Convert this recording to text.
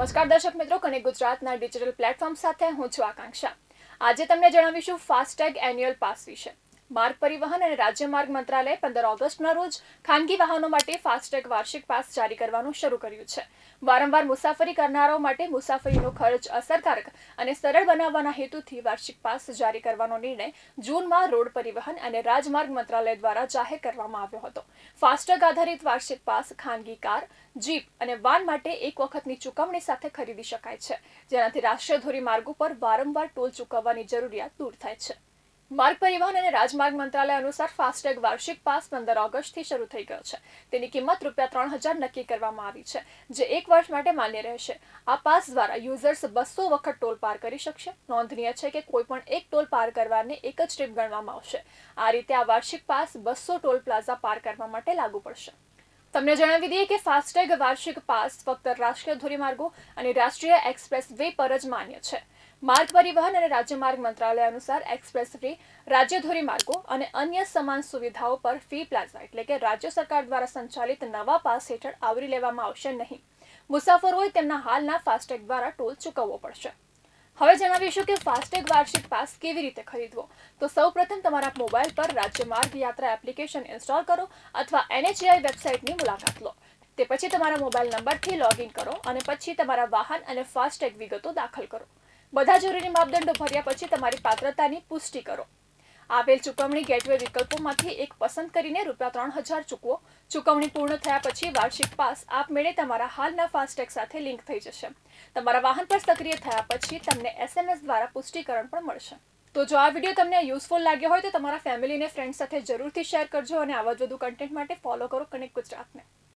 નમસ્કાર દર્શક મિત્રો કનેક્ટ ગુજરાતના ડિજિટલ પ્લેટફોર્મ સાથે હું છું આકાંક્ષા. આજે તમને જણાવીશું ફાસ્ટેગ એન્યુઅલ પાસ વિશે. માર્ગ પરિવહન અને રાજ્ય માર્ગ મંત્રાલયે પંદર ઓગસ્ટના રોજ ખાનગી વાહનો માટે ફાસ્ટેગ વાર્ષિક પાસ જારી કરવાનું શરૂ કર્યું છે. વારંવાર મુસાફરી કરનારાઓ માટે મુસાફરીનો ખર્ચ અસરકારક અને સરળ બનાવવાના હેતુથી વાર્ષિક પાસ જારી કરવાનો નિર્ણય જૂનમાં રોડ પરિવહન અને રાજમાર્ગ મંત્રાલય દ્વારા જાહેર કરવામાં આવ્યો હતો. ફાસ્ટેગ આધારિત વાર્ષિક પાસ ખાનગી કાર, જીપ અને વાન માટે એક વખતની ચૂકવણી સાથે ખરીદી શકાય છે, જેનાથી રાષ્ટ્રીય ધોરીમાર્ગો પર વારંવાર ટોલ ચૂકવવાની જરૂરિયાત દૂર થાય છે. માર્ગ પરિવહન અને રાજમાર્ગ મંત્રાલય અનુસાર ફાસ્ટેગ વાર્ષિક પાસ પંદર ઓગસ્ટથી શરૂ થઈ ગયો છે. તેની કિંમત રૂપિયા ત્રણ હજાર નક્કી કરવામાં આવી છે, જે એક વર્ષ માટે માન્ય રહેશે. આ પાસ દ્વારા યુઝર્સ બસો વખત ટોલ પાર કરી શકશે. નોંધનીય છે કે કોઈપણ એક ટોલ પાર કરવાને એક જ ટ્રીપ ગણવામાં આવશે. આ રીતે આ વાર્ષિક પાસ બસો ટોલ પ્લાઝા પાર કરવા માટે લાગુ પડશે. તમને જણાવી દઈએ કે ફાસ્ટેગ વાર્ષિક પાસ ફક્ત રાષ્ટ્રીય ધોરીમાર્ગો અને રાષ્ટ્રીય એક્સપ્રેસ વે પર જ માન્ય છે. માર્ગ પરિવહન અને રાજ્ય માર્ગ મંત્રાલય અનુસાર એક્સપ્રેસ વે રાજ્ય ધોરીમાર્ગો અને અન્ય સમાન સુવિધાઓ પર ફી પ્લાઝા એટલે કે રાજ્ય સરકાર દ્વારા સંચાલિત નવા પાસ હેઠળ આવરી લેવામાં આવશે નહીં. મુસાફરોએ તેમના હાલના ફાસ્ટેગ દ્વારા ટોલ ચૂકવવો પડશે. હવે જણાવીશું કે ફાસ્ટેગ વાર્ષિક પાસ કેવી રીતે ખરીદવો? તો સૌપ્રથમ તમારા મોબાઈલ પર રાજ્ય માર્ગ યાત્રા એપ્લિકેશન ઇન્સ્ટોલ કરો અથવા એનએચઆઈ વેબસાઇટની મુલાકાત લો. તે પછી તમારા મોબાઈલ નંબરથી લોગિન કરો અને પછી તમારા વાહન અને ફાસ્ટેગ વિગતો દાખલ કરો. બધા જરૂરી માપદંડો ભર્યા પછી તમારી પાત્રતાની પુષ્ટિ કરો. આપેલ ચૂકવણી ગેટવે વિકલ્પોમાંથી એક પસંદ કરીને રૂપિયા ત્રણ હજાર ચૂકવો. ચૂકવણી પૂર્ણ થયા પછી વાર્ષિક પાસ આપમેળે તમારા હાલના ફાસ્ટેગ સાથે લિંક થઈ જશે. તમારા વાહન પર સક્રિય થયા પછી તમને એસએમએસ દ્વારા પુષ્ટિકરણ પણ મળશે. તો જો આ વીડિયો તમને યુઝફુલ લાગ્યો હોય તો તમારા ફેમિલીને ફ્રેન્ડ સાથે જરૂરથી શેર કરજો અને આવા જ વધુ કન્ટેન્ટ માટે ફોલો કરો કનેક્ટ ગુજરાતને.